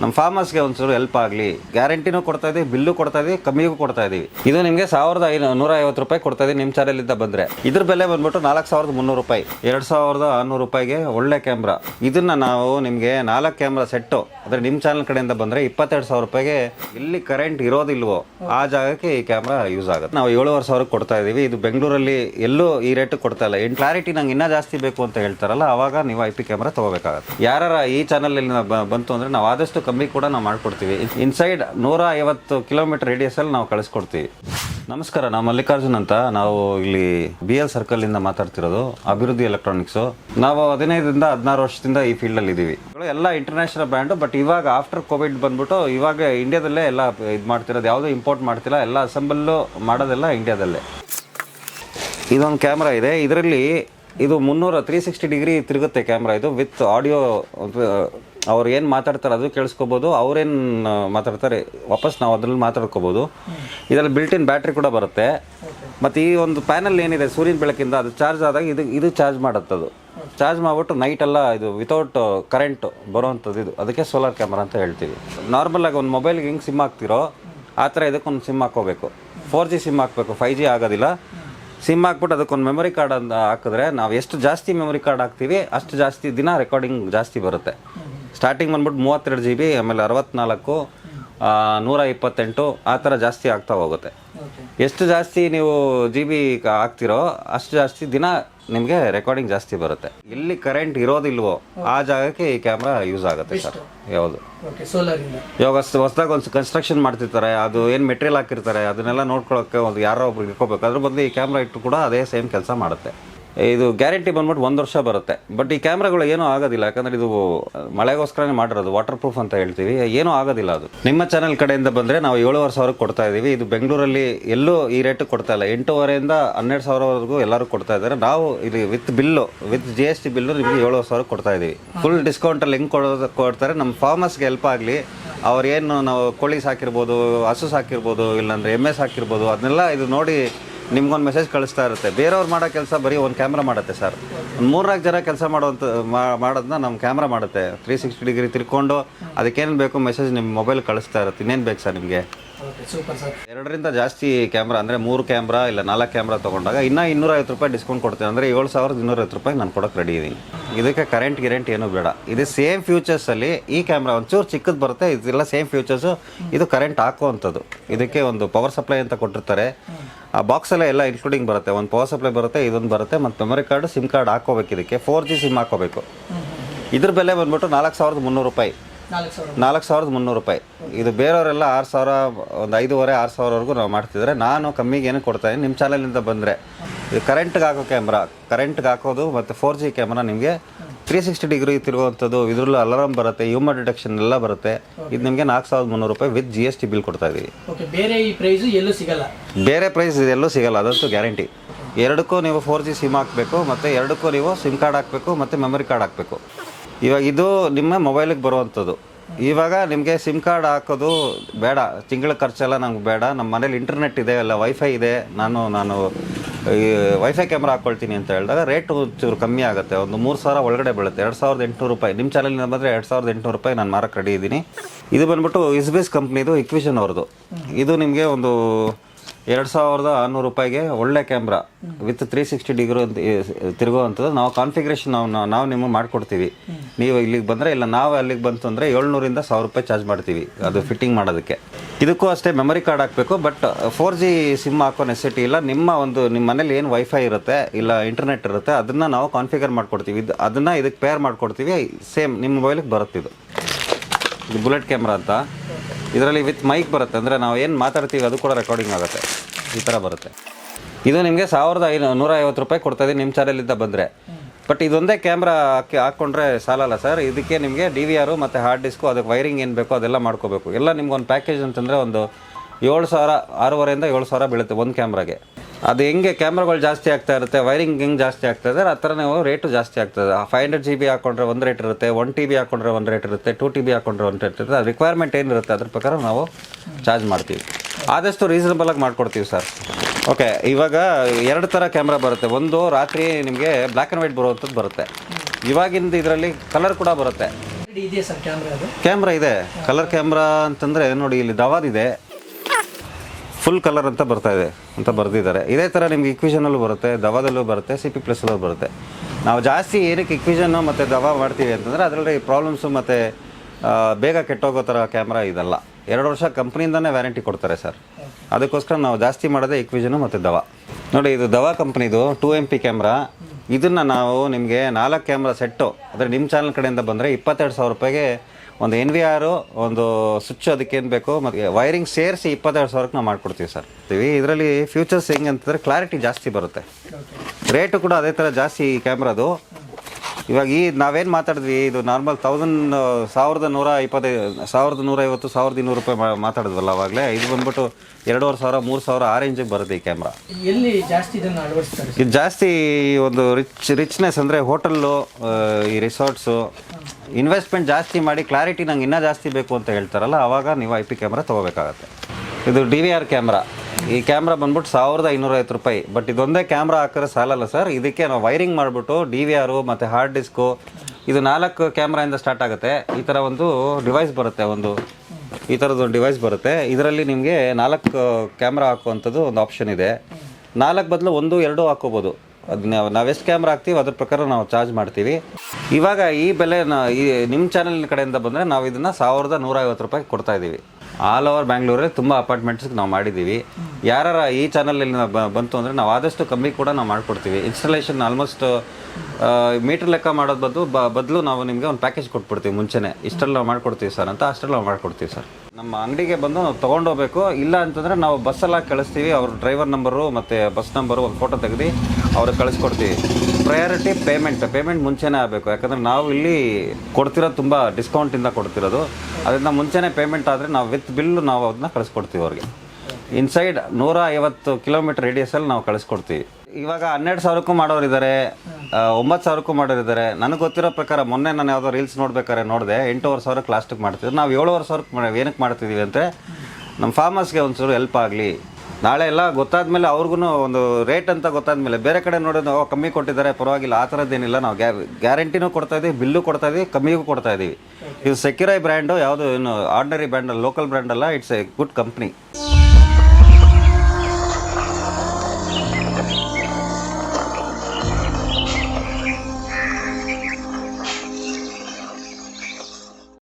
ನಮ್ಮ ಫಾರ್ಮರ್ಸ್ಗೆ ಒಂಚೂರು ಹೆಲ್ಪ್ ಆಗಲಿ. ಗ್ಯಾರಂಟಿನೂ ಕೊಡ್ತಾ ಇದೀವಿ ಬಿಲ್ಲು ಕೊಡ್ತಾ ಇದೀವಿ, ಕಮ್ಮಿಗೂ ಕೊಡ್ತಾ ಇದೀವಿ. ಇದು ನಿಮಗೆ ಸಾವಿರದ ಐನು, ನೂರ ಐವತ್ತು ರೂಪಾಯಿ ಕೊಡ್ತಾ ಇದೀವಿ ನಿಮ್ಮ ಚಾನಲಿಂದ ಬಂದರೆ. ಇದ್ರ ಬೆಲೆ ಬಂದ್ಬಿಟ್ಟು ನಾಲ್ಕು ಸಾವಿರದ ಮುನ್ನೂರು ರೂಪಾಯಿ. ಎರಡು ಸಾವಿರದ ಆರುನೂರು ರೂಪಾಯಿಗೆ ಒಳ್ಳೆ ಕ್ಯಾಮ್ರಾ ಇದನ್ನು ನಾವು ನಿಮಗೆ ನಾಲ್ಕು ಕ್ಯಾಮ್ರಾ ಸೆಟ್ಟು ಅಂದರೆ ನಿಮ್ಮ ಚಾನಲ್ ಕಡೆಯಿಂದ ಬಂದರೆ ಇಪ್ಪತ್ತೆರಡು ಸಾವಿರ ರೂಪಾಯಿಗೆ ಇಲ್ಲಿ ಕರೆಂಟ್ ಇರೋದಿಲ್ವೋ, ಆ ಜಾಗಕ್ಕೆ ಈ ಕ್ಯಾಮ್ರಾ ಯೂಸ್ ಆಗುತ್ತೆ. ನಾವು ಏಳುವರೆ ಸಾವಿರಕ್ಕೆ ಕೊಡ್ತಾ ಇದ್ದೀವಿ ಇದು ಬೆಂಗಳೂರಲ್ಲಿ ಎಲ್ಲೂ ಈ ರೇಟ್ ಕೊಡ್ತಾ ಇಲ್ಲ. ಇನ್ ಕ್ಲಾರಿಟಿ ನಂಗೆ ಇನ್ನೂ ಜಾಸ್ತಿ ಬೇಕು ಅಂತ ಹೇಳ್ತಾರಲ್ಲ, ಅವಾಗ ನೀವು ಐ ಪಿ ಕ್ಯಾಮ್ರಾ ತಗೋಬೇಕಾಗತ್ತೆ. ಯಾರ ಈ ಚಾನಲ್ ಬಂತು ಅಂದರೆ ನಾವು ಆದಷ್ಟು ಕಮ್ಮಿ ಕೂಡ ನಾವು ಮಾಡಿಕೊಡ್ತೀವಿ. ಇನ್ಸೈಡ್ ನೂರ ಐವತ್ತು ಕಿಲೋಮೀಟರ್ ರೇಡಿಯಸ್ ಅಲ್ಲಿ ನಾವು ಕಳಿಸ್ಕೊಡ್ತೀವಿ. ನಮಸ್ಕಾರ, ನಾವು ಮಲ್ಲಿಕಾರ್ಜುನ್ ಅಂತ. ನಾವು ಇಲ್ಲಿ ಬಿ ಎಲ್ ಸರ್ಕಲ್ ಇಂದ ಮಾತಾಡ್ತಿರೋದು, ಅಭಿವೃದ್ಧಿ ಎಲೆಕ್ಟ್ರಾನಿಕ್ಸ್ ನಾವು ಹದಿನೈದರಿಂದ ಹದಿನಾರು ವರ್ಷದಿಂದ ಈ ಫೀಲ್ಡ್ ಅಲ್ಲಿ ಇದೀವಿ. ಎಲ್ಲ ಇಂಟರ್ನ್ಯಾಷನಲ್ ಬ್ರ್ಯಾಂಡ್ ಬಟ್ ಇವಾಗ ಆಫ್ಟರ್ ಕೋವಿಡ್ ಬಂದ್ಬಿಟ್ಟು ಇವಾಗ ಇಂಡಿಯಾದಲ್ಲೇ ಎಲ್ಲ ಇದು ಮಾಡ್ತಿರೋದು. ಯಾವುದೂ ಇಂಪೋರ್ಟ್ ಮಾಡ್ತಿಲ್ಲ, ಎಲ್ಲ ಅಸೆಂಬಲ್ಲು ಮಾಡೋದೆಲ್ಲ ಇಂಡಿಯಾದಲ್ಲೇ ಇದೊಂದು ಕ್ಯಾಮ್ರಾ ಇದೆ. ಇದರಲ್ಲಿ ಇದು ಮುನ್ನೂರ ತ್ರೀ ಸಿಕ್ಸ್ಟಿ ಡಿಗ್ರಿ ತಿರುಗುತ್ತೆ ಕ್ಯಾಮ್ರಾ ಇದು ವಿತ್ ಆಡಿಯೋ ಅವ್ರು ಏನು ಮಾತಾಡ್ತಾರೆ ಅದು ಕೇಳಿಸ್ಕೋಬೋದು. ಅವ್ರೇನು ಮಾತಾಡ್ತಾರೆ, ವಾಪಸ್ ನಾವು ಅದ್ರಲ್ಲಿ ಮಾತಾಡ್ಕೋಬೋದು. ಇದರಲ್ಲಿ ಬಿಲ್ಟ್ ಇನ್ ಬ್ಯಾಟ್ರಿ ಕೂಡ ಬರುತ್ತೆ. ಮತ್ತು ಈ ಒಂದು ಪ್ಯಾನಲ್ ಏನಿದೆ, ಸೂರ್ಯನ ಬೆಳಕಿಂದ ಅದು ಚಾರ್ಜ್ ಆದಾಗ ಇದು ಇದು ಚಾರ್ಜ್ ಮಾಡುತ್ತದು. ಚಾರ್ಜ್ ಮಾಡಿಬಿಟ್ಟು ನೈಟ್ ಎಲ್ಲ ಇದು ವಿತೌಟ್ ಕರೆಂಟ್ ಬರೋವಂಥದ್ದು ಇದು. ಅದಕ್ಕೆ ಸೋಲಾರ್ ಕ್ಯಾಮ್ರಾ ಅಂತ ಹೇಳ್ತೀವಿ. ನಾರ್ಮಲಾಗಿ ಒಂದು ಮೊಬೈಲ್ಗೆ ಹೆಂಗೆ ಸಿಮ್ ಹಾಕ್ತಿರೋ, ಆ ಥರ ಇದಕ್ಕೊಂದು ಸಿಮ್ ಹಾಕೋಬೇಕು ಫೋರ್ ಜಿ ಸಿಮ್ ಹಾಕಬೇಕು. ಫೈ ಜಿ ಆಗೋದಿಲ್ಲ. ಸಿಮ್ ಹಾಕ್ಬಿಟ್ಟು ಅದಕ್ಕೊಂದು ಮೆಮೊರಿ ಕಾರ್ಡ್ ಅಂತ ಹಾಕಿದ್ರೆ ನಾವು ಎಷ್ಟು ಜಾಸ್ತಿ ಮೆಮೊರಿ ಕಾರ್ಡ್ ಹಾಕ್ತೀವಿ, ಅಷ್ಟು ಜಾಸ್ತಿ ದಿನ ರೆಕಾರ್ಡಿಂಗ್ ಜಾಸ್ತಿ ಬರುತ್ತೆ. ಸ್ಟಾರ್ಟಿಂಗ್ ಬಂದ್ಬಿಟ್ಟು ಮೂವತ್ತೆರಡು ಜಿ ಬಿ ಆಮೇಲೆ ಅರವತ್ತ್ನಾಲ್ಕು ನೂರ ಇಪ್ಪತ್ತೆಂಟು, ಆ ಥರ ಜಾಸ್ತಿ ಆಗ್ತಾ ಹೋಗುತ್ತೆ. ಎಷ್ಟು ಜಾಸ್ತಿ ನೀವು ಜಿ ಬಿ ಹಾಕ್ತಿರೋ ಅಷ್ಟು ಜಾಸ್ತಿ ದಿನ ನಿಮಗೆ ರೆಕಾರ್ಡಿಂಗ್ ಜಾಸ್ತಿ ಬರುತ್ತೆ. ಎಲ್ಲಿ ಕರೆಂಟ್ ಇರೋದಿಲ್ವೋ ಆ ಜಾಗಕ್ಕೆ ಈ ಕ್ಯಾಮ್ರಾ ಯೂಸ್ ಆಗುತ್ತೆ ಸರ್ ಯಾವುದು? ಇವಾಗ ಹೊಸದಾಗ ಒಂದು ಕನ್ಸ್ಟ್ರಕ್ಷನ್ ಮಾಡ್ತಿರ್ತಾರೆ ಅದು ಏನು ಮೆಟೀರಿಯಲ್ ಹಾಕಿರ್ತಾರೆ ಅದನ್ನೆಲ್ಲ ನೋಡ್ಕೊಳ್ಳೋಕೆ ಒಂದು ಯಾರೋ ಒಬ್ರು ಇಟ್ಕೋಬೇಕು. ಅದ್ರ ಬದಲು ಈ ಕ್ಯಾಮ್ರಾ ಇಟ್ಟು ಕೂಡ ಅದೇ ಸೇಮ್ ಕೆಲಸ ಮಾಡುತ್ತೆ. ಇದು ಗ್ಯಾರಂಟಿ ಬಂದ್ಬಿಟ್ಟು ಒಂದು ವರ್ಷ ಬರುತ್ತೆ. ಬಟ್ ಈ ಕ್ಯಾಮ್ರಾಗಳು ಏನೂ ಆಗೋದಿಲ್ಲ. ಯಾಕಂದರೆ ಇದು ಮಳೆಗೋಸ್ಕರನೇ ಮಾಡಿರೋದು. ವಾಟರ್ ಪ್ರೂಫ್ ಅಂತ ಹೇಳ್ತೀವಿ. ಏನೂ ಆಗೋದಿಲ್ಲ ಅದು. ನಿಮ್ಮ ಚಾನಲ್ ಕಡೆಯಿಂದ ಬಂದರೆ ನಾವು ಏಳುವರೆ ಸಾವಿರಕ್ಕೆ ಕೊಡ್ತಾ ಇದ್ದೀವಿ. ಇದು ಬೆಂಗಳೂರಲ್ಲಿ ಎಲ್ಲೂ ಈ ರೇಟ್ ಕೊಡ್ತಾ ಇಲ್ಲ. ಎಂಟೂವರೆಯಿಂದ ಹನ್ನೆರಡು ಸಾವಿರವರೆಗೂ ಎಲ್ಲರೂ ಕೊಡ್ತಾ ಇದ್ದಾರೆ. ನಾವು ಇಲ್ಲಿ with bill with G S T bill ನಿಮಗೆ ಏಳುವರೆ ಸಾವಿರ ಕೊಡ್ತಾ ಇದ್ದೀವಿ. ಫುಲ್ ಡಿಸ್ಕೌಂಟಲ್ಲಿ ಹೆಂಗೆ ಕೊಡೋದು ಕೊಡ್ತಾರೆ. ನಮ್ಮ ಫಾರ್ಮರ್ಸ್ಗೆ ಹೆಲ್ಪ್ ಆಗಲಿ ಅವ್ರೇನು ನಾವು ಕೋಳಿ ಸಾಕಿರ್ಬೋದು, ಹಸು ಸಾಕಿರ್ಬೋದು, ಇಲ್ಲಾಂದರೆ ಎಮ್ಮೆ ಸಾಕಿರ್ಬೋದು ಅದನ್ನೆಲ್ಲ ಇದು ನೋಡಿ ನಿಮ್ಗೊಂದು ಮೆಸೇಜ್ ಕಳಿಸ್ತಾ ಇರುತ್ತೆ. ಬೇರೆಯವ್ರು ಮಾಡೋ ಕೆಲಸ ಬರೀ ಒಂದು ಕ್ಯಾಮ್ರಾ ಮಾಡುತ್ತೆ ಸರ್ ಒಂದು ಮೂರ್ನಾಲ್ಕು ಜನ ಕೆಲಸ ಮಾಡುವಂಥ ಮಾಡೋದನ್ನ ನಮ್ಮ ಕ್ಯಾಮ್ರಾ ಮಾಡುತ್ತೆ. ತ್ರೀ ಸಿಕ್ಸ್ಟಿ ಡಿಗ್ರಿ ತಿರ್ಕೊಂಡು ಅದಕ್ಕೇನು ಬೇಕು ಮೆಸೇಜ್ ನಿಮ್ಮ ಮೊಬೈಲ್ ಕಳಿಸ್ತಾ ಇರುತ್ತೆ. ಇನ್ನೇನು ಬೇಕು ಸರ್ ನಿಮಗೆ? ಸೂಪರ್ ಸರ್ ಎರಡರಿಂದ ಜಾಸ್ತಿ ಕ್ಯಾಮ್ರಾ ಅಂದರೆ ಮೂರು ಕ್ಯಾಮ್ರಾ ಇಲ್ಲ ನಾಲ್ಕು ಕ್ಯಾಮ್ರಾ ತೊಗೊಂಡಾಗ ಇನ್ನೂ ಇನ್ನೂರೈವತ್ತು ರೂಪಾಯಿ ಡಿಸ್ಕೌಂಟ್ ಕೊಡ್ತೀನಿ ಅಂದರೆ ಏಳು ಸಾವಿರದ ಇನ್ನೂರೈವತ್ತು ರೂಪಾಯಿ ನಾನು ಕೊಡೋಕೆ ರೆಡಿ ಇದ್ದೀನಿ ಇದಕ್ಕೆ ಕರೆಂಟ್ ಗಿರೆಂಟ್ ಏನೂ ಬೇಡ. ಇದು ಸೇಮ್ ಫ್ಯೂಚರ್ಸಲ್ಲಿ ಈ ಕ್ಯಾಮ್ರಾ ಒಂಚೂರು ಚಿಕ್ಕದು ಬರುತ್ತೆ ಇದೆಲ್ಲ ಸೇಮ್ ಫ್ಯೂಚರ್ಸು ಇದು ಕರೆಂಟ್ ಹಾಕುವಂಥದ್ದು. ಇದಕ್ಕೆ ಒಂದು ಪವರ್ ಸಪ್ಲೈ ಅಂತ ಕೊಟ್ಟಿರ್ತಾರೆ. ಆ ಬಾಕ್ಸಲ್ಲೇ ಎಲ್ಲ ಇನ್ಕ್ಲೂಡಿಂಗ್ ಬರುತ್ತೆ. ಒಂದು ಪವರ್ ಸಪ್ಲೈ ಬರುತ್ತೆ ಇದೊಂದು ಬರುತ್ತೆ ಮತ್ತು ಮೆಮೊರಿ ಕಾರ್ಡ್ ಸಿಮ್ ಕಾರ್ಡ್ ಹಾಕೋಬೇಕು ಇದಕ್ಕೆ. ಫೋರ್ ಜಿ ಸಿಮ್ ಹಾಕೋಬೇಕು ಇದ್ರ ಬೆಲೆ ಬಂದ್ಬಿಟ್ಟು ನಾಲ್ಕು ಸಾವಿರದ ಮುನ್ನೂರು ರೂಪಾಯಿ. ನಾಲ್ಕು ಸಾವಿರ. ನಾಲ್ಕು ಸಾವಿರದ ಮುನ್ನೂರು ರೂಪಾಯಿ. ಇದು ಬೇರೆಯವರೆಲ್ಲ ಆರು ಸಾವಿರ ಒಂದು ಐದೂವರೆ ಆರು ಸಾವಿರವರೆಗೂ ನಾವು ಮಾಡ್ತಿದ್ರೆ ನಾನು ಕಮ್ಮಿಗೆ ಏನು ಕೊಡ್ತಾ ಇದ್ದೀನಿ ನಿಮ್ಮ ಚಾನಲಿಂದ ಬಂದರೆ. ಇದು ಕರೆಂಟ್ಗೆ ಹಾಕೋ ಕ್ಯಾಮ್ರಾ ಕರೆಂಟ್ಗೆ ಹಾಕೋದು ಮತ್ತು ಫೋರ್ ಜಿ ಕ್ಯಾಮ್ರಾ ನಿಮಗೆ ತ್ರೀ ಸಿಕ್ಸ್ಟಿ ಡಿಗ್ರಿ ತಿರುಗುವಂಥದ್ದು ಇದರಲ್ಲೂ ಅಲಾರಾಮ್ ಬರುತ್ತೆ ಹ್ಯೂಮರ್ ಡಿಟೆಕ್ಷನ್ ಎಲ್ಲ ಬರುತ್ತೆ. ಇದು ನಿಮಗೆ ನಾಲ್ಕು ಸಾವಿರದ ಮುನ್ನೂರು ರೂಪಾಯಿ with G S T bill ಕೊಡ್ತಾ ಇದ್ದೀವಿ ಓಕೆ ಬೇರೆ ಈ ಪ್ರೈಸು ಎಲ್ಲೂ ಸಿಗಲ್ಲ? ಬೇರೆ ಪ್ರೈಸ್ ಇದೆಲ್ಲೂ ಸಿಗಲ್ಲ ಅದಂತೂ ಗ್ಯಾರಂಟಿ ಎರಡಕ್ಕೂ ನೀವು ಫೋರ್ ಜಿ ಸಿಮ್ ಹಾಕಬೇಕು ಮತ್ತು ಎರಡಕ್ಕೂ ನೀವು ಸಿಮ್ ಕಾರ್ಡ್ ಹಾಕಬೇಕು ಮತ್ತು ಮೆಮೊರಿ ಕಾರ್ಡ್ ಹಾಕಬೇಕು. ಇವಾಗ ಇದು ನಿಮ್ಮ ಮೊಬೈಲಿಗೆ ಬರುವಂಥದ್ದು. ಇವಾಗ ನಿಮಗೆ ಸಿಮ್ ಕಾರ್ಡ್ ಹಾಕೋದು ಬೇಡ ತಿಂಗಳ ಖರ್ಚೆಲ್ಲ ನಂಗೆ ಬೇಡ ನಮ್ಮ ಮನೇಲಿ ಇಂಟರ್ನೆಟ್ ಇದೆ ಎಲ್ಲ ವೈಫೈ ಇದೆ ನಾನು ನಾನು ಈ ವೈಫೈ ಕ್ಯಾಮ್ರಾ ಹಾಕ್ಕೊಳ್ತೀನಿ ಅಂತ ಹೇಳಿದಾಗ ರೇಟ್ ಚೂರು ಕಮ್ಮಿ ಆಗುತ್ತೆ. ಒಂದು ಮೂರು ಸಾವಿರ ಒಳಗಡೆ ಬೀಳುತ್ತೆ. ಎರಡು ಸಾವಿರದ ಎಂಟುನೂರು ರೂಪಾಯಿ. ನಿಮ್ಮ ಚಾನಲಿಂದ ಬಂದರೆ ಎರಡು ಸಾವಿರದ ಎಂಟುನೂರು ರೂಪಾಯಿ ನಾನು ಮಾರಕ್ಕೆ ರೆಡಿ ಇದ್ದೀನಿ ಇದು ಬಂದ್ಬಿಟ್ಟು ಇಸ್ಬೇಸ್ ಕಂಪ್ನಿದು ಇಕ್ವಿಷನ್ ಅವ್ರದ್ದು. ಇದು ನಿಮಗೆ ಒಂದು ಎರಡು ಸಾವಿರದ ಆರುನೂರು ರೂಪಾಯಿಗೆ ಒಳ್ಳೆ camera with three sixty degree ಅಂತ ತಿರುಗುವಂಥದ್ದು. ನಾವು ಕಾನ್ಫಿಗ್ರೇಷನ್ ನಾವು ನಾವು ನಿಮಗೆ ಮಾಡಿಕೊಡ್ತೀವಿ. ನೀವು ಇಲ್ಲಿಗೆ ಬಂದರೆ, ಇಲ್ಲ ನಾವು ಅಲ್ಲಿಗೆ ಬಂತು ಅಂದರೆ ಏಳ್ನೂರಿಂದ ಸಾವಿರ ರೂಪಾಯಿ ಚಾರ್ಜ್ ಮಾಡ್ತೀವಿ ಅದು ಫಿಟ್ಟಿಂಗ್ ಮಾಡೋದಕ್ಕೆ. ಇದಕ್ಕೂ ಅಷ್ಟೇ ಮೆಮೊರಿ ಕಾರ್ಡ್ ಹಾಕಬೇಕು ಬಟ್ ಫೋರ್ ಜಿ ಸಿಮ್ ಹಾಕೋ ನೆಸಿಟಿ ಇಲ್ಲ, ನಿಮ್ಮ ಒಂದು, ನಿಮ್ಮ ಮನೇಲಿ ಏನು ವೈಫೈ ಇರುತ್ತೆ, ಇಲ್ಲ ಇಂಟರ್ನೆಟ್ ಇರುತ್ತೆ, ಅದನ್ನು ನಾವು ಕಾನ್ಫಿಗರ್ ಮಾಡ್ಕೊಡ್ತೀವಿ. ಇದು, ಅದನ್ನು ಇದಕ್ಕೆ ಪೇರ್ ಮಾಡ್ಕೊಡ್ತೀವಿ ಸೇಮ್ ನಿಮ್ಮ ಮೊಬೈಲಿಗೆ ಬರುತ್ತೆ ಇದು ಇದು ಬುಲೆಟ್ ಕ್ಯಾಮ್ರಾ ಅಂತ. ಇದರಲ್ಲಿ ವಿತ್ ಮೈಕ್ ಬರುತ್ತೆ. ಅಂದರೆ ನಾವು ಏನು ಮಾತಾಡ್ತೀವಿ ಅದು ಕೂಡ ರೆಕಾರ್ಡಿಂಗ್ ಆಗುತ್ತೆ. ಈ ಥರ ಬರುತ್ತೆ. ಇದು ನಿಮಗೆ ಸಾವಿರದ ಐನು ನೂರ ಐವತ್ತು ರೂಪಾಯಿ ಕೊಡ್ತಾಯಿದೆ ನಿಮ್ಮ ಚಾನಲಿಂದ ಬಂದರೆ. ಬಟ್ ಇದೊಂದೇ ಕ್ಯಾಮ್ರಾ ಹಾಕಿ ಹಾಕ್ಕೊಂಡ್ರೆ ಸಾಲಲ್ಲ ಸರ್ ಇದಕ್ಕೆ ನಿಮಗೆ ಡಿ ವಿ ಆರು ಮತ್ತು ಹಾರ್ಡ್ ಡಿಸ್ಕು ಅದಕ್ಕೆ ವೈರಿಂಗ್ ಏನು ಬೇಕೋ ಅದೆಲ್ಲ ಮಾಡ್ಕೋಬೇಕು. ಎಲ್ಲ ನಿಮ್ಗೆ ಒಂದು ಪ್ಯಾಕೇಜ್ ಅಂತಂದರೆ ಒಂದು ಏಳು ಸಾವಿರ ಆರೂವರೆಯಿಂದ ಏಳು ಸಾವಿರ ಬೀಳುತ್ತೆ ಒಂದು ಕ್ಯಾಮ್ರಾಗೆ. ಅದು ಹೆಂಗೆ ಕ್ಯಾಮ್ರಾಗಳು ಜಾಸ್ತಿ ಆಗ್ತಾ ಇರುತ್ತೆ ವೈರಿಂಗ್ ಹೆಂಗೆ ಜಾಸ್ತಿ ಆಗ್ತಾ ಇದೆ ಆ ಥರ ನೀವು ರೇಟು ಜಾಸ್ತಿ ಆಗ್ತದೆ. ಫೈವ್ ಹಂಡ್ರೆಡ್ ಜಿ ಬಿ ಹಾಕೊಂಡ್ರೆ ಒಂದು ರೇಟ್ ಇರುತ್ತೆ ಒನ್ ಟಿ ಬಿ ಹಾಕೊಂಡ್ರೆ ಒಂದು ರೇಟ್ ಇರುತ್ತೆ ಟು ಟಿ ಬಿ ಹಾಕೊಂಡ್ರೆ ಒಂದು ರೇಟ್ ಇರುತ್ತೆ. ರಿಕ್ವೈರ್ಮೆಂಟ್ ಏನಿರುತ್ತೆ ಅದ್ರ ಪ್ರಕಾರ ನಾವು ಚಾರ್ಜ್ ಮಾಡ್ತೀವಿ. ಆದಷ್ಟು ರೀಸನಬಲ್ ಆಗಿ ಮಾಡ್ಕೊಡ್ತೀವಿ ಸರ್ ಓಕೆ ಇವಾಗ ಎರಡು ಥರ ಕ್ಯಾಮ್ರಾ ಬರುತ್ತೆ. ಒಂದು ರಾತ್ರಿ ನಿಮಗೆ ಬ್ಲ್ಯಾಕ್ ಆ್ಯಂಡ್ ವೈಟ್ ಬರುವಂಥದ್ದು ಬರುತ್ತೆ. ಇವಾಗಿಂದ ಇದರಲ್ಲಿ ಕಲರ್ ಕೂಡ ಬರುತ್ತೆ. ಇದೆಯಾ ಸರ್ ಕ್ಯಾಮ್ರಾ ಅದು. ಕ್ಯಾಮ್ರಾ ಇದೆ. ಕಲರ್ ಕ್ಯಾಮ್ರಾ ಅಂತಂದರೆ ನೋಡಿ ಇಲ್ಲಿ ದವಾದಿದೆ ಫುಲ್ ಕಲರ್ ಅಂತ ಬರ್ತಾ ಇದೆ ಅಂತ ಬರೆದಿದ್ದಾರೆ. ಇದೇ ಥರ ನಿಮ್ಗೆ ಇಕ್ವಿಷನಲ್ಲೂ ಬರುತ್ತೆ, ದವಾದಲ್ಲೂ ಬರುತ್ತೆ ಸಿ ಪಿ ಪ್ಲಸ್ಸಲ್ಲೂ ಬರುತ್ತೆ. ನಾವು ಜಾಸ್ತಿ ಏನಕ್ಕೆ ಇಕ್ವಿಷನ್ನು ಮತ್ತು ದವಾ ಮಾಡ್ತೀವಿ ಅಂತಂದರೆ ಅದರಲ್ಲಿ ಪ್ರಾಬ್ಲಮ್ಸು ಮತ್ತು ಬೇಗ ಕೆಟ್ಟೋಗೋ ಥರ ಕ್ಯಾಮ್ರಾ ಇದಲ್ಲ. ಎರಡು ವರ್ಷ ಕಂಪ್ನಿಯಿಂದನೇ ವ್ಯಾರಂಟಿ ಕೊಡ್ತಾರೆ ಸರ್ ಅದಕ್ಕೋಸ್ಕರ ನಾವು ಜಾಸ್ತಿ ಮಾಡೋದೇ ಇಕ್ವಿಷನು ಮತ್ತು ದವಾ. ನೋಡಿ, ಇದು ದವಾ ಕಂಪ್ನಿದು ಟು ಎಂ ಪಿ ಕ್ಯಾಮ್ರಾ ಇದನ್ನು ನಾವು ನಿಮಗೆ ನಾಲ್ಕು ಕ್ಯಾಮ್ರಾ ಸೆಟ್ಟು ಅಂದರೆ ನಿಮ್ಮ ಚಾನಲ್ ಕಡೆಯಿಂದ ಬಂದರೆ ಇಪ್ಪತ್ತೆರಡು ಸಾವಿರ ರೂಪಾಯಿಗೆ ಒಂದು ಎನ್ ವಿ ಆರು ಒಂದು ಸ್ವಿಚ್ ಅದಕ್ಕೇನು ಬೇಕು, ಮತ್ತು ವೈರಿಂಗ್ ಸೇರಿಸಿ ಇಪ್ಪತ್ತೆರಡು ಸಾವಿರಕ್ಕೆ ನಾವು ಮಾಡ್ಕೊಡ್ತೀವಿ ಸರ್ ಇದರಲ್ಲಿ ಫ್ಯೂಚರ್ಸ್ ಹೆಂಗೆ ಅಂತಂದರೆ ಕ್ಲಾರಿಟಿ ಜಾಸ್ತಿ ಬರುತ್ತೆ. ರೇಟು ಕೂಡ ಅದೇ ಥರ ಜಾಸ್ತಿ ಕ್ಯಾಮ್ರಾದು ಇವಾಗ ಈ ನಾವೇನು ಮಾತಾಡಿದ್ವಿ ಇದು ನಾರ್ಮಲ್ ತೌಸಂಡ್ ಸಾವಿರದ ನೂರ ಇಪ್ಪತ್ತೈದು ಸಾವಿರದ ನೂರೈವತ್ತು ಸಾವಿರದ ಇನ್ನೂರು ರೂಪಾಯಿ ಮಾ- ಮಾತಾಡಿದ್ವಲ್ಲ ಅವಾಗಲೇ. ಇದು ಬಂದ್ಬಿಟ್ಟು ಎರಡೂವರೆ ಸಾವಿರ ಮೂರು ಸಾವಿರ ಆ ರೇಂಜಿಗೆ ಬರುತ್ತೆ ಈ ಕ್ಯಾಮ್ರಾ ಎಲ್ಲಿ ಜಾಸ್ತಿ ಇದನ್ನು ಅಳವಡಿಸ್ತಾರೆ? ಇದು ಜಾಸ್ತಿ ಒಂದು ರಿಚ್ ರಿಚ್ನೆಸ್ ಅಂದರೆ ಹೋಟೆಲ್ಲು ಈ ರಿಸಾರ್ಟ್ಸು ಇನ್ವೆಸ್ಟ್ಮೆಂಟ್ ಜಾಸ್ತಿ ಮಾಡಿ ಕ್ಲಾರಿಟಿ ನಂಗೆ ಇನ್ನೂ ಜಾಸ್ತಿ ಬೇಕು ಅಂತ ಹೇಳ್ತಾರಲ್ಲ ಆವಾಗ ನೀವು ಐ ಪಿ ಕ್ಯಾಮ್ರಾ ತೊಗೋಬೇಕಾಗತ್ತೆ. ಇದು ಡಿ ವಿ ಆರ್ ಕ್ಯಾಮ್ರಾ ಈ ಕ್ಯಾಮ್ರಾ ಬಂದ್ಬಿಟ್ಟು ಸಾವಿರದ ಐನೂರೈವತ್ತು ರೂಪಾಯಿ. ಬಟ್ ಇದೊಂದೇ ಕ್ಯಾಮ್ರಾ ಹಾಕಿದ್ರೆ ಸಾಲಲ್ಲ ಸರ್ ಇದಕ್ಕೆ ನಾವು ವೈರಿಂಗ್ ಮಾಡಿಬಿಟ್ಟು ಡಿ ವಿ ಆರು ಮತ್ತು ಹಾರ್ಡ್ ಡಿಸ್ಕು ಇದು ನಾಲ್ಕು ಕ್ಯಾಮ್ರಾಯಿಂದ ಸ್ಟಾರ್ಟ್ ಆಗುತ್ತೆ. ಈ ಥರ ಒಂದು ಡಿವೈಸ್ ಬರುತ್ತೆ ಒಂದು. ಈ ಥರದ್ದು ಒಂದು ಡಿವೈಸ್ ಬರುತ್ತೆ. ಇದರಲ್ಲಿ ನಿಮಗೆ ನಾಲ್ಕು ಕ್ಯಾಮ್ರಾ ಹಾಕುವಂಥದ್ದು ಒಂದು ಆಪ್ಷನ್ ಇದೆ. ನಾಲ್ಕು ಬದಲು ಒಂದು, ಎರಡು ಹಾಕೋಬೋದು. ಅದು ನಾವು ನಾವು ಎಷ್ಟು ಕ್ಯಾಮ್ರಾ ಹಾಕ್ತೀವಿ ಅದ್ರ ಪ್ರಕಾರ ನಾವು ಚಾರ್ಜ್ ಮಾಡ್ತೀವಿ. ಇವಾಗ ಈ ಬೆಲೆ ಈ ನಿಮ್ಮ ಚಾನಲ್ ಕಡೆಯಿಂದ ಬಂದರೆ ನಾವು ಇದನ್ನು ಸಾವಿರದ ನೂರೈವತ್ತು ರೂಪಾಯಿ ಕೊಡ್ತಾ ಇದ್ದೀವಿ. ಆಲ್ ಓವರ್ ಬ್ಯಾಂಗ್ಳೂರಲ್ಲಿ ತುಂಬ ಅಪಾರ್ಟ್ಮೆಂಟ್ಸ್ಗೆ ನಾವು ಮಾಡಿದ್ದೀವಿ. ಯಾರ ಈ ಚಾನಲಲ್ಲಿ ಬಂತು ಅಂದರೆ ನಾವು ಆದಷ್ಟು ಕಮ್ಮಿ ಕೂಡ ನಾವು ಮಾಡಿಕೊಡ್ತೀವಿ. ಇನ್ಸ್ಟಾಲೇಷನ್ ಆಲ್ಮೋಸ್ಟ್ ಮೀಟರ್ ಲೆಕ್ಕ ಮಾಡೋದು ಬದಲು ಬದಲು ನಾವು ನಿಮಗೆ ಒಂದು ಪ್ಯಾಕೇಜ್ ಕೊಟ್ಬಿಡ್ತೀವಿ ಮುಂಚೆನೇ. ಇಷ್ಟರಲ್ಲಿ ನಾವು ಮಾಡಿಕೊಡ್ತೀವಿ ಸರ್ ಅಂತ ಅಷ್ಟರಲ್ಲಿ ನಾವು ಮಾಡಿಕೊಡ್ತೀವಿ ಸರ್ ನಮ್ಮ ಅಂಗಡಿಗೆ ಬಂದು ನಾವು ತೊಗೊಂಡೋಗ್ಬೇಕು ಇಲ್ಲ ಅಂತಂದರೆ ನಾವು ಬಸ್ಸೆಲ್ಲ ಕಳಿಸ್ತೀವಿ. ಅವ್ರ ಡ್ರೈವರ್ ನಂಬರು ಮತ್ತು ಬಸ್ ನಂಬರು ಒಂದು ಫೋಟೋ ತೆಗೆದು ಅವ್ರಿಗೆ ಕಳಿಸ್ಕೊಡ್ತೀವಿ. ಪ್ರಯಾರಿಟಿ ಪೇಮೆಂಟ್ ಪೇಮೆಂಟ್ ಮುಂಚೆನೇ ಆಗಬೇಕು. ಯಾಕಂದರೆ ನಾವು ಇಲ್ಲಿ ಕೊಡ್ತಿರೋದು ತುಂಬ ಡಿಸ್ಕೌಂಟಿಂದ ಕೊಡ್ತಿರೋದು. ಅದರಿಂದ ಮುಂಚೆನೇ ಪೇಮೆಂಟ್ ಆದರೆ ನಾವು ವಿತ್ ಬಿಲ್ಲು ನಾವು ಅದನ್ನ ಕಳಿಸ್ಕೊಡ್ತೀವಿ ಅವ್ರಿಗೆ. ಇನ್ಸೈಡ್ ನೂರ ಐವತ್ತು ಕಿಲೋಮೀಟರ್ ರೇಡಿಯಸಲ್ಲಿ ನಾವು ಕಳಿಸ್ಕೊಡ್ತೀವಿ. ಇವಾಗ ಹನ್ನೆರಡು ಸಾವಿರಕ್ಕೂ ಮಾಡೋರಿದ್ದಾರೆ. ಒಂಬತ್ತು ಸಾವಿರಕ್ಕೂ ಮಾಡೋರಿದ್ದಾರೆ. ನನಗೆ ಗೊತ್ತಿರೋ ಪ್ರಕಾರ ಮೊನ್ನೆ ನಾನು ಯಾವುದೋ ರೀಲ್ಸ್ ನೋಡ್ಬೇಕಾದ್ರೆ ನೋಡಿದೆ. ಎಂಟೂವರೆ ಸಾವಿರಕ್ಕೆ ಲಾಸ್ಟಿಗೆ ಮಾಡ್ತಿದ್ರು. ನಾವು ಏಳುವರೆ ಸಾವಿರಕ್ಕೆ ಏನಕ್ಕೆ ಮಾಡ್ತಿದ್ದೀವಿ ಅಂದರೆ ನಮ್ಮ ಫಾರ್ಮರ್ಸ್ಗೆ ಒಂಚೂರು ಹೆಲ್ಪ್ ಆಗಲಿ. ನಾಳೆ ಎಲ್ಲ ಗೊತ್ತಾದ್ಮೇಲೆ ಅವ್ರಿಗೂ ಒಂದು ರೇಟ್ ಅಂತ ಗೊತ್ತಾದ್ಮೇಲೆ ಬೇರೆ ಕಡೆ ನೋಡೋದು ಕಮ್ಮಿ ಕೊಟ್ಟಿದ್ದಾರೆ ಪರವಾಗಿಲ್ಲ ಆ ಥರದ್ದೇನಿಲ್ಲ ನಾವು ಗ್ಯಾ ಗ್ಯಾರಂಟಿನೂ ಕೊಡ್ತಾ ಇದ್ದೀವಿ ಬಿಲ್ಲು ಕೊಡ್ತಾ ಇದೀವಿ ಕಮ್ಮಿಗೂ ಕೊಡ್ತಾ ಇದ್ದೀವಿ. ಇದು ಸೆಕ್ಯುರೈ ಬ್ರ್ಯಾಂಡು ಯಾವುದು ಏನು ಆರ್ಡಿನರಿ ಬ್ರ್ಯಾಂಡ್ ಲೋಕಲ್ ಬ್ರ್ಯಾಂಡ್ ಅಲ್ಲ ಇಟ್ಸ್ ಎ ಗುಡ್ ಕಂಪ್ನಿ